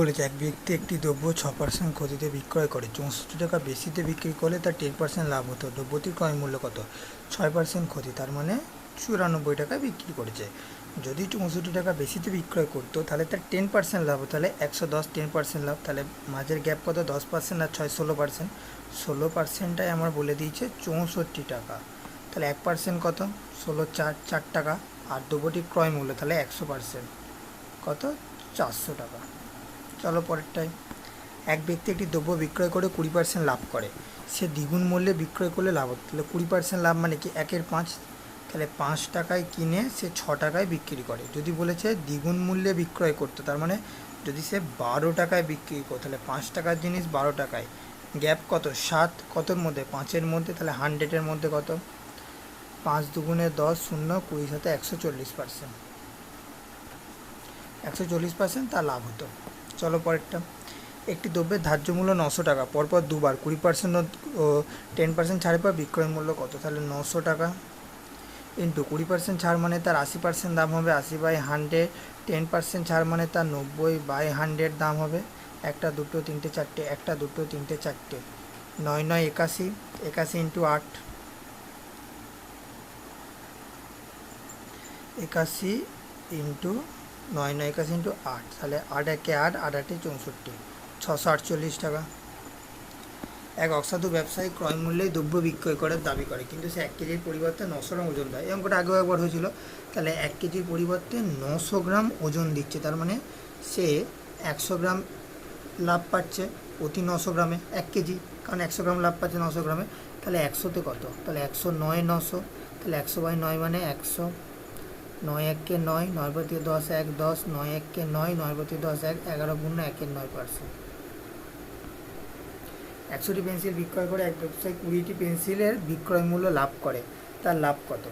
বলেছে এক ব্যক্তি একটি দ্রব্য ছ পার্সেন্ট ক্ষতিতে বিক্রয় করে। চৌষট্টি টাকা বেশিতে বিক্রি করলে তার টেন পার্সেন্ট লাভ হতো। দ্রব্যটির ক্রয় মূল্য কত? ছয় পার্সেন্ট ক্ষতি, তার মানে চুরানব্বই টাকায় বিক্রি করেছে। যদি চৌষট্টি টাকা বেশিতে বিক্রয় করতো, তাহলে তার টেন পার্সেন্ট লাভ হতো। তাহলে একশো দশ টেন পার্সেন্ট লাভ। তাহলে মাঝের গ্যাপ কত? দশ পার্সেন্ট আর ছয়? ষোলো পার্সেন্ট ষোলো পার্সেন্টটাই আমার বলে দিয়েছে চৌষট্টি টাকা। তাহলে এক পার্সেন্ট কত? ষোলো চার চার টাকা। আর দ্রব্যটির ক্রয় মূল্য তাহলে একশো পার্সেন্ট কত? চারশো টাকা। চলো পরেরটায় এক ব্যক্তি একটি দ্রব্য বিক্রয় করে কুড়ি পার্সেন্ট লাভ করে। সে দ্বিগুণ মূল্যে বিক্রয় করলে লাভ হতো তাহলে কুড়ি পার্সেন্ট লাভ মানে কি? একের পাঁচ। তাহলে পাঁচ টাকায় কিনে সে ছ টাকায় বিক্রি করে। যদি বলেছে দ্বিগুণ মূল্যে বিক্রয় করতো, তার মানে যদি সে বারো টাকায় বিক্রি করতো তাহলে পাঁচ টাকার জিনিস বারো টাকায়। গ্যাপ কত? সাত। কতর মধ্যে? পাঁচের মধ্যে। তাহলে হান্ড্রেডের মধ্যে কত? পাঁচ দুগুণে দশ শূন্য, কুড়ি সাথে একশো চল্লিশ পার্সেন্ট একশো চল্লিশ পার্সেন্ট তা লাভ হতো। চলো পরেরটা। একটি দ্রব্যের ধার্য মূল্য নশো টাকা, পরপর দুবার। কুড়ি পার্সেন্ট ও টেন পার্সেন্ট ছাড়ের পর বিক্রয় মূল্য কত? তাহলে নশো টাকা। ইন্টু কুড়ি পার্সেন্ট ছাড় মানে তার আশি পার্সেন্ট দাম হবে, আশি বাই হান্ড্রেড টেন পার্সেন্ট ছাড় মানে তার নব্বই বাই হান্ড্রেড দাম হবে। একটা, দুটো, তিনটে, চারটে, একটা, দুটো, তিনটে, চারটে। নয় নয়, একাশি। একাশি ইন্টু আট। একাশি ইন্টু নয় নয় একাশি ইন্টু আট, তাহলে আট একে আট আট আটে চৌষট্টি, ছশো আটচল্লিশ টাকা। এক অসাধু ব্যবসায়ী ক্রয় মূল্যে দ্রব্য বিক্রয় করার দাবি করে, কিন্তু সে এক কেজির পরিবর্তে নশো গ্রাম ওজন দেয়। অঙ্কটা আগেও একবার হয়েছিল। তাহলে এক কেজির পরিবর্তে নশো গ্রাম ওজন দিচ্ছে, তার মানে সে একশো গ্রাম লাভ পাচ্ছে প্রতি নশো গ্রামে, এক কেজি। কারণ একশো গ্রাম লাভ পাচ্ছে নশো গ্রামে, তাহলে একশোতে কত? তাহলে একশো নয় নশো, তাহলে একশো বাই নয় মানে একশো নয় এককে নয় নয় প্রতি দশ এক দশ, নয় এককে নয় নয় প্রতি দশ এক এগারো গুণ একের নয় পার্সেন্ট একশোটি পেন্সিল বিক্রয় করে এক ব্যবসায়ী কুড়িটি পেন্সিলের বিক্রয় মূল্য লাভ করে। তার লাভ কত?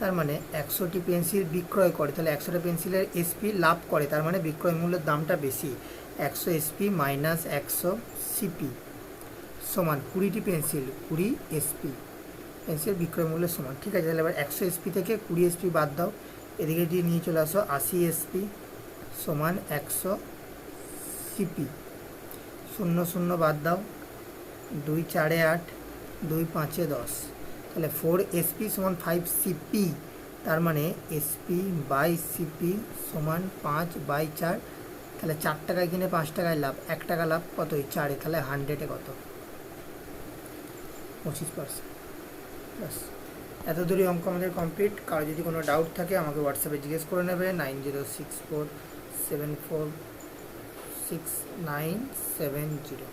তার মানে একশোটি পেন্সিল বিক্রয় করে, তাহলে একশোটা পেন্সিলের এসপি লাভ করে, তার মানে বিক্রয় মূল্যের দামটা বেশি। একশো এসপি মাইনাস একশো সিপি সমান কুড়িটি পেন্সিল, কুড়ি এসপি পেন্সিল বিক্রয় মূল্যের সমান। ঠিক আছে, তাহলে এবার একশো এসপি থেকে কুড়ি এসপি বাদ দাও। এদিকে দিয়ে নিয়ে চলে আসো, আশি এসপি সমান একশো সিপি শূন্য শূন্য বাদ দাও, দুই চারে আট, দুই পাঁচে দশ। তাহলে ফোর এসপি সমান ফাইভ সিপি তার মানে এসপি বাই সিপি সমান পাঁচ বাই চার। তাহলে চার টাকায় কিনে পাঁচ টাকায় লাভ, এক টাকা লাভ কতই? চারে, তাহলে হান্ড্রেডে কত? পঁচিশ পার্সেন্ট ব্যাস। এত দূরই অঙ্ক আমাদের কমপ্লিট কারও যদি কোনো ডাউট থাকে, আমাকে হোয়াটসঅ্যাপে জিজ্ঞেস করে নেবে। Nine zero six four seven four six nine seven zero.